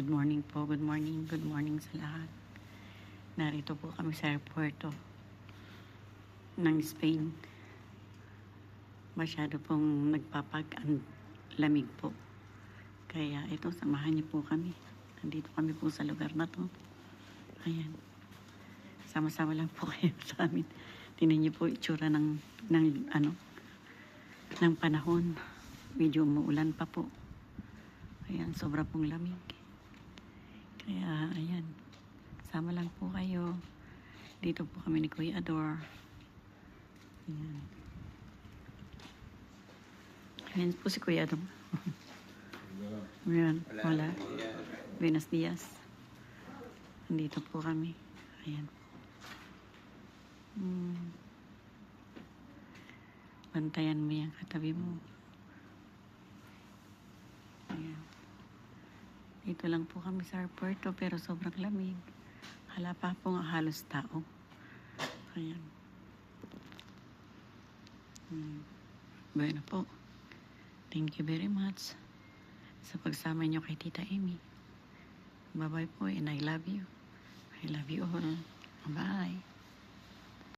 Good morning po, good morning, good morning sa lahat. Narito po kami sa airporto ng Spain. Masyado pong nagpapag ang lamig po. Kaya ito, samahan niyo po kami. Nandito kami po sa lugar na to. Ayan. Sama-sama lang po kayo sa amin. Tingnan niyo po itsura ng, ng ano, ng panahon. Medyo umuulan pa po. Ayan, sobra pong lamig. Kaya, ayan. Sama lang po kayo. Dito po kami ni Kuya Ador. Ayan. Ayan po si Kuya Ador. Ayan, wala. Buenos dias. Nandito po kami. Ayan. Hmm. Bantayan mo yung katabi mo. Ayan. Dito lang po kami sa airporto pero sobrang lamig. Hala pa po nga halos tao. Ayan. Hmm. Bueno po. Thank you very much sa pagsama niyo kay Tita Amy. Bye-bye po and I love you. I love you all.